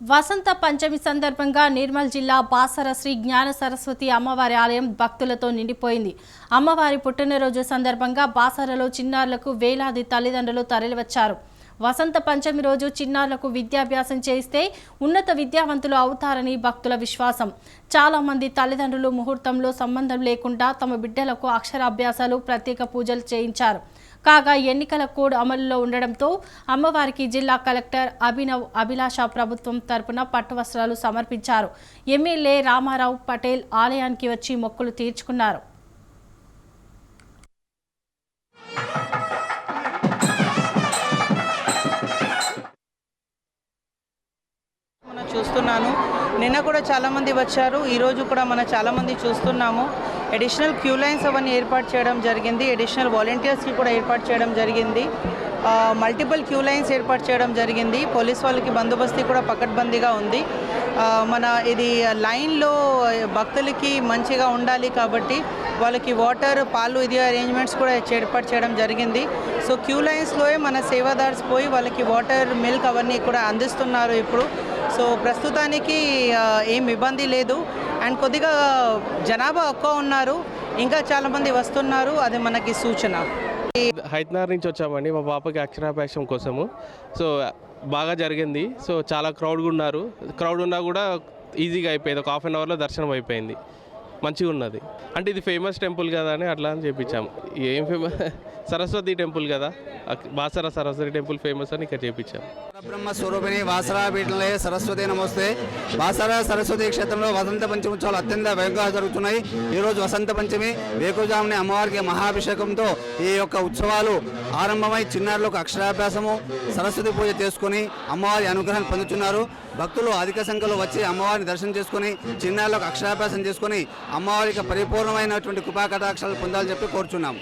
వసంత పంచమి సందర్భంగా నిర్మల్ జిల్లా బాసర శ్రీ జ్ఞాన సరస్వతి అమ్మవారి ఆలయం భక్తులతో నిండిపోయింది. అమ్మవారి పుట్టినరోజు సందర్భంగా బాసరలో చిన్నారులకు వేలాది తల్లిదండ్రులు తరలివచ్చారు. వసంత పంచమి రోజు చిన్నారులకు విద్యాభ్యాసం చేస్తే ఉన్నత విద్యావంతులు అవుతారని భక్తుల విశ్వాసం. చాలామంది తల్లిదండ్రులు ముహూర్తంలో సంబంధం లేకుండా తమ బిడ్డలకు అక్షరాభ్యాసాలు ప్రత్యేక పూజలు చేయించారు. కాగా ఎన్నికల కోడ్ అమలులో ఉండడంతో అమ్మవారికి జిల్లా కలెక్టర్ అభినవ్ అభిలాష ప్రభుత్వం తరపున పట్టు వస్త్రాలు సమర్పించారు. ఎమ్మెల్యే రామారావు పటేల్ ఆలయానికి వచ్చి మొక్కులు తీర్చుకున్నారు. చూస్తున్నాను. నిన్న కూడా చాలామంది వచ్చారు. ఈరోజు కూడా మనం చాలామంది చూస్తున్నాము. అడిషనల్ క్యూ లైన్స్ అవన్నీ ఏర్పాటు చేయడం జరిగింది. అడిషనల్ వాలంటీర్స్కి కూడా ఏర్పాటు చేయడం జరిగింది. మల్టిపుల్ క్యూ లైన్స్ ఏర్పాటు చేయడం జరిగింది. పోలీస్ వాళ్ళకి బందోబస్తీ కూడా పకడ్బందీగా ఉంది. మన ఇది లైన్లో భక్తులకి మంచిగా ఉండాలి కాబట్టి వాళ్ళకి వాటర్ పాలు ఇది అరేంజ్మెంట్స్ కూడా ఏర్పాటు చేయడం జరిగింది. సో క్యూ లైన్స్లో మన సేవాదార్స్ పోయి వాళ్ళకి వాటర్ మిల్క్ అవన్నీ కూడా అందిస్తున్నారు ఇప్పుడు. సో ప్రస్తుతానికి ఏం ఇబ్బంది లేదు. అండ్ కొద్దిగా జనాభా ఎక్కువ ఉన్నారు. ఇంకా చాలామంది వస్తున్నారు. అది మనకి సూచన. హైదరాబాద్ నుంచి వచ్చామండి. మా పాపకి అక్షరాభ్యాసం కోసము. సో బాగా జరిగింది. సో చాలా క్రౌడ్గా ఉన్నారు. క్రౌడ్ ఉన్నా కూడా ఈజీగా అయిపోయింది. ఒక హాఫ్ అన్ అవర్లో దర్శనం అయిపోయింది. మంచిగా ఉన్నది. అంటే ఇది ఫేమస్ టెంపుల్ కదా అని అట్లా అని చెప్పించాము. ఏం ఫేమస్ సరస్వతి టెంపుల్ కదా. వాసర బాసర సరస్వతి టెంపుల్ ఫేమస్ అని ఇక్కడ చేపించాం. బ్రహ్మ స్వరూపిణి వాసరా పీఠలే సరస్వతి నమస్తే. వాసర సరస్వతి క్షేత్రంలో వసంత పంచమి ఉత్సవాలు అత్యంత వేగంగా జరుగుతున్నాయి. ఈరోజు వసంత పంచమి వేకుజాముని అమ్మవారికి మహాభిషేకంతో ఈ యొక్క ఉత్సవాలు ఆరంభమై చిన్నారులకు అక్షరాభ్యాసము సరస్వతి పూజ చేసుకుని అమ్మవారి అనుగ్రహాన్ని పొందుతున్నారు. భక్తులు అధిక సంఖ్యలో వచ్చి అమ్మవారిని దర్శనం చేసుకుని చిన్నారులకు అక్షరాభ్యాసం చేసుకుని అమ్మవారికి పరిపూర్ణమైనటువంటి కృపా కటాక్షాలు పొందాలని చెప్పి కోరుచున్నాం